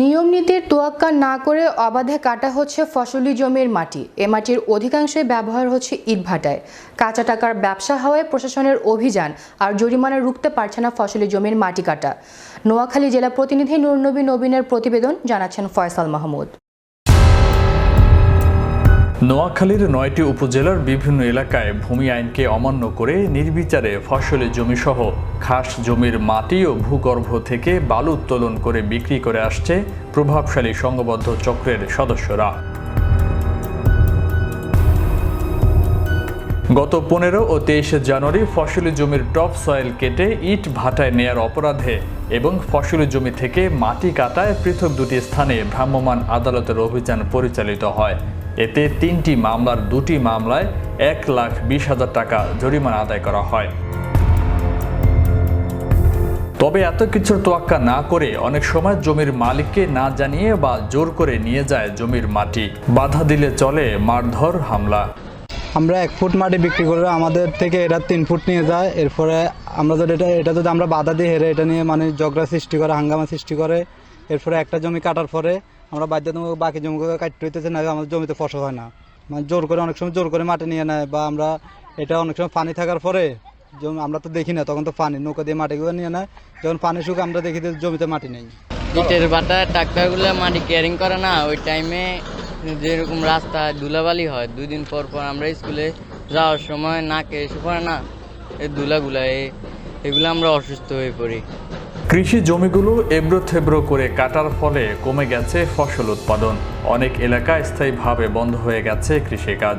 নিয়ম নীতির তোয়াক্কা না করে অবাধে কাটা হচ্ছে ফসলি জমির মাটি। এ মাটির অধিকাংশই ব্যবহার হচ্ছে ইটভাটায় কাঁচা টাকার ব্যবসা হওয়ায় প্রশাসনের অভিযান আর জরিমানা রুখতে পারছে না ফসলি জমির মাটি কাটা। নোয়াখালী জেলা প্রতিনিধি নুরনবী নবীনের প্রতিবেদন জানাচ্ছেন ফয়সাল মাহমুদ। নোয়াখালীর নয়টি উপজেলার বিভিন্ন এলাকায় ভূমি আইনকে অমান্য করে নির্বিচারে ফসলি জমিসহ খাস জমির মাটি ও ভূগর্ভ থেকে বালু উত্তোলন করে বিক্রি করে আসছে প্রভাবশালী সংঘবদ্ধ চক্রের সদস্যরা। গত পনেরো ও তেইশে জানুয়ারি ফসলি জমির টপ সয়েল কেটে ইট ভাটায় নেয়ার অপরাধে এবং ফসলি জমি থেকে মাটি কাটায় পৃথক দুটি স্থানে ভ্রাম্যমাণ আদালতের অভিযান পরিচালিত হয়। এতে তিনটি মামলার দুটি মামলায় এক লাখ বিশ হাজার টাকা জরিমানা আদায় করা হয়। তবে এত কিছুর তোয়াক্কা না করে অনেক সময় জমির মালিককে না জানিয়ে বা জোর করে নিয়ে যায় জমির মাটি। বাধা দিলে চলে মারধর হামলা। আমরা এক ফুট মাটি বিক্রি করে আমাদের থেকে এটা তিন ফুট নিয়ে যায়। এরপরে আমরা যদি এটা এটা যদি আমরা বাধা দিয়ে হেরে, এটা নিয়ে মানে ঝগড়া সৃষ্টি করে, হাঙ্গামা সৃষ্টি করে, এরপরে একটা জমি কাটার পরে আমরা বাধ্যতামূলক বাকি জমিগুলো কাটতে হইতেছে না আমাদের জমিতে ফসল হয় না। মানে জোর করে অনেক সময় জোর করে মাটি নিয়ে নেয়, বা আমরা এটা অনেক সময় পানি থাকার পরে জমি আমরা তো দেখি না, তখন তো পানি নৌকা দিয়ে মাটিগুলো নিয়ে নেয়। যখন পানি শুকে আমরা দেখি জমিতে মাটি নেই। ইটের বাটার ট্রাক্টরগুলো মাটি ক্যারিং করে না, ওই টাইমে যেরকম রাস্তা ধুলাবালি হয় দুই দিন পর পর আমরা স্কুলে যাওয়ার সময় নাকে এসে পড়ে না, এই ধুলাগুলা এগুলো আমরা অসুস্থ হয়ে পড়ি। কৃষি জমিগুলো এবড়ো থেব্রো করে কাটার ফলে কমে গেছে ফসল উৎপাদন। অনেক এলাকা স্থায়ীভাবে বন্ধ হয়ে গেছে কৃষিকাজ।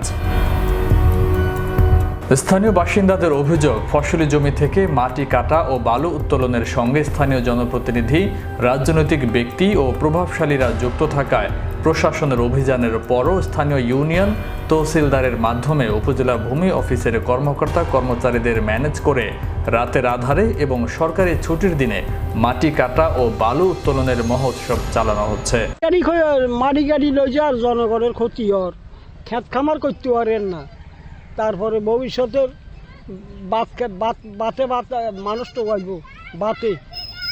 স্থানীয় বাসিন্দাদের অভিযোগ, ফসলি জমি থেকে মাটি কাটা ও বালু উত্তোলনের সঙ্গে স্থানীয় জনপ্রতিনিধি, রাজনৈতিক ব্যক্তি ও প্রভাবশালীরা যুক্ত থাকায় প্রশাসনের অভিযানের পরও স্থানীয় ইউনিয়ন তহসিলদারের মাধ্যমে উপজেলা ভূমি অফিসের কর্মকর্তা কর্মচারীদের ম্যানেজ করে রাতের আধারে এবং সরকারি ছুটির দিনে মাটি কাটা ও বালু উত্তোলনের মহোৎসব চালানো হচ্ছে। মাটি গাড়ি লই যে আর জনগণের ক্ষতি হর খেত খামার করতে পারেন না। তারপরে ভবিষ্যতের বাত বাত বাতে মানুষ তো গাইব বাতে।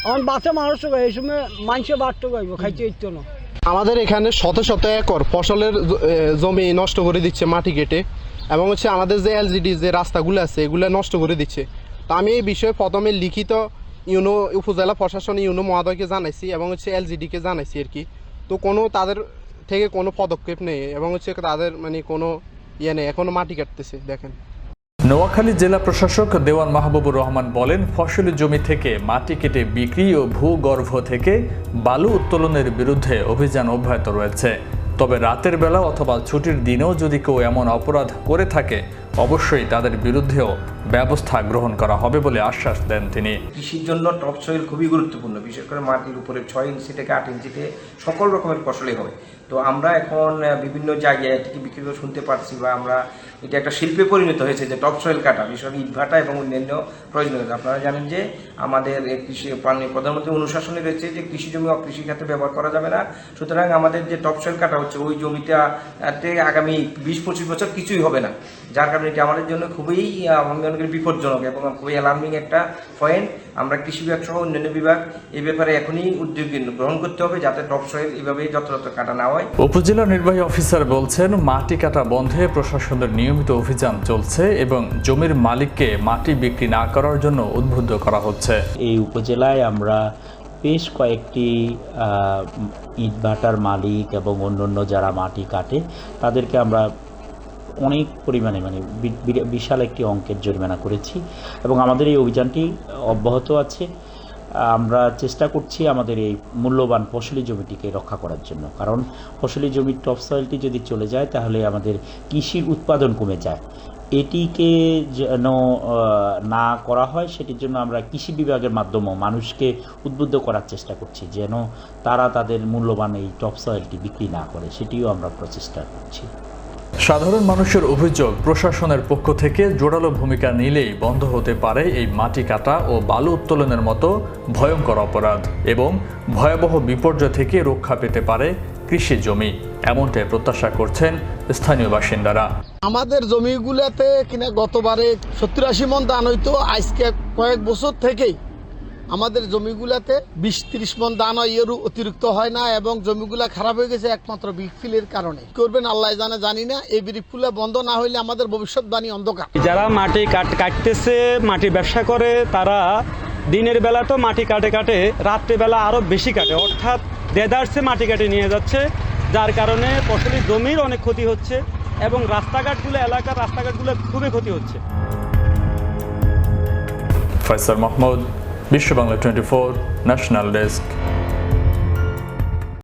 আমার বাতে মানুষ তো এই সময় মানুষে বাত তো গাইব খাইতে ইচ্ছ না। আমাদের এখানে শত শত একর ফসলের জমি নষ্ট করে দিচ্ছে মাটি কেটে। এবং হচ্ছে আমাদের যে এলজিডি যে রাস্তাগুলো আছে, এগুলো নষ্ট করে দিচ্ছে। তো আমি এই বিষয়ে প্রথমে লিখিত ইউনো, উপজেলা প্রশাসন ইউনো মহাদয়কে জানাইছি এবং হচ্ছে এলজিডিকে জানাইছি আর কি। তো কোনো তাদের থেকে কোনো পদক্ষেপ নেই এবং হচ্ছে তাদের মানে কোনো ইয়ে নেই এখনও মাটি কাটতেছে, দেখেন। নোয়াখালী জেলা প্রশাসক দেওয়ান মাহবুবুর রহমান বলেন, ফসলি জমি থেকে মাটি কেটে বিক্রি ও ভূগর্ভ থেকে বালু উত্তোলনের বিরুদ্ধে অভিযান অব্যাহত রয়েছে। তবে রাতের বেলা অথবা ছুটির দিনেও যদি কেউ এমন অপরাধ করে থাকে, অবশ্যই তাদের বিরুদ্ধেও ব্যবস্থা গ্রহণ করা হবে বলে আশ্বাস দেন তিনি। কৃষির জন্য টপ সয়েল খুবই গুরুত্বপূর্ণ। বিশেষ করে মাটির উপরে ছয় ইঞ্চি থেকে আট ইঞ্চিতে সকল রকমের ফসলই হয় তো আমরা এখন বিভিন্ন জায়গায় এটিকে বিক্রি করে শুনতে পারছি বা আমরা এটা একটা শিল্পে পরিণত হয়েছে যে টপ সয়েল কাটা বিশেষ করে ইটভাটা এবং অন্যান্য প্রয়োজনীয়তা। আপনারা জানেন যে আমাদের কৃষি প্রধানমন্ত্রী অনুশাসনে রয়েছে যে কৃষি জমি অকৃষি খাতে ব্যবহার করা যাবে না। সুতরাং আমাদের যে টপ সয়েল কাটা ওই জমিটা তে আগামী বিশ পঁচিশ বছর কিছুই হবে না। যার কারণে এটা আমাদের জন্য খুবই আমি মনে করি বিপজ্জনক এবং খুবই অ্যালার্মিং একটা পয়েন্ট আমরা কৃষি বিভাগ সহ অন্যান্য বিভাগ এই ব্যাপারে এখনই উদ্যোগ গ্রহণ করতে হবে যাতে টপ সয়েল এভাবেই যথাযথ কাটা না হয়। উপজেলা নির্বাহী অফিসার বলছেন মাটি কাটা বন্ধে প্রশাসনের নিয়মিত অভিযান চলছে এবং জমির মালিককে মাটি বিক্রি না করার জন্য উদ্বুদ্ধ করা হচ্ছে। এই উপজেলায় আমরা বেশ কয়েকটি ইটভাটার মালিক এবং অন্যান্য যারা মাটি কাটে, তাদেরকে আমরা অনেক পরিমাণে মানে বিশাল একটি অঙ্কের জরিমানা করেছি এবং আমাদের এই অভিযানটি অব্যাহত আছে। আমরা চেষ্টা করছি আমাদের এই মূল্যবান ফসলি জমিটিকে রক্ষা করার জন্য, কারণ ফসলি জমির টপ সয়েলটি যদি চলে যায়, তাহলে আমাদের কৃষির উৎপাদন কমে যায়। এটিকে যেন না করা হয়, সেটির জন্য আমরা কৃষি বিভাগের মাধ্যমেও মানুষকে উদ্বুদ্ধ করার চেষ্টা করছি, যেন তারা তাদের মূল্যবান এই টপ সয়েলটি বিক্রি না করে, সেটিও আমরা প্রচেষ্টা করছি। সাধারণ মানুষের অভিযোগ, প্রশাসনের পক্ষ থেকে জোরালো ভূমিকা নিলেই বন্ধ হতে পারে এই মাটি কাটা ও বালু উত্তোলনের মতো ভয়ঙ্কর অপরাধ এবং ভয়াবহ বিপর্যয় থেকে রক্ষা পেতে পারে কৃষি জমি। এমনটাই প্রত্যাশা করছেন স্থানীয় বাসিন্দারা। আমাদের জমিগুলোতে কিনা গতবারে সত্তর আশি মন ধান হইতো আজকে কয়েক বছর থেকেই আমাদের জমিগুলাতে বিশ ত্রিশ মন দান হয় এর অতিরিক্ত হয় না এবং জমিগুলা খারাপ হয়ে গেছে একমাত্র বিকফিলের কারণে। করবেন আল্লাহ জানে জানি না। এই বিরিফুলা বন্ধ না হইলে আমাদের ভবিষ্যৎবাণী অন্ধকার। যারা মাটি কাট কাটতেছে মাটি ব্যবসা করে তারা দিনের বেলা তো মাটি কাটে কাটে রাত্রেবেলা আরও বেশি কাটে। অর্থাৎ দেদারসে মাটি কাটে নিয়ে যাচ্ছে যার কারণে ফসলের জমির অনেক ক্ষতি হচ্ছে এবং রাস্তাঘাটগুলো, এলাকার রাস্তাঘাটগুলো খুবই ক্ষতি হচ্ছে। Faisal Mahmud Bishwa Bangla twenty four national desk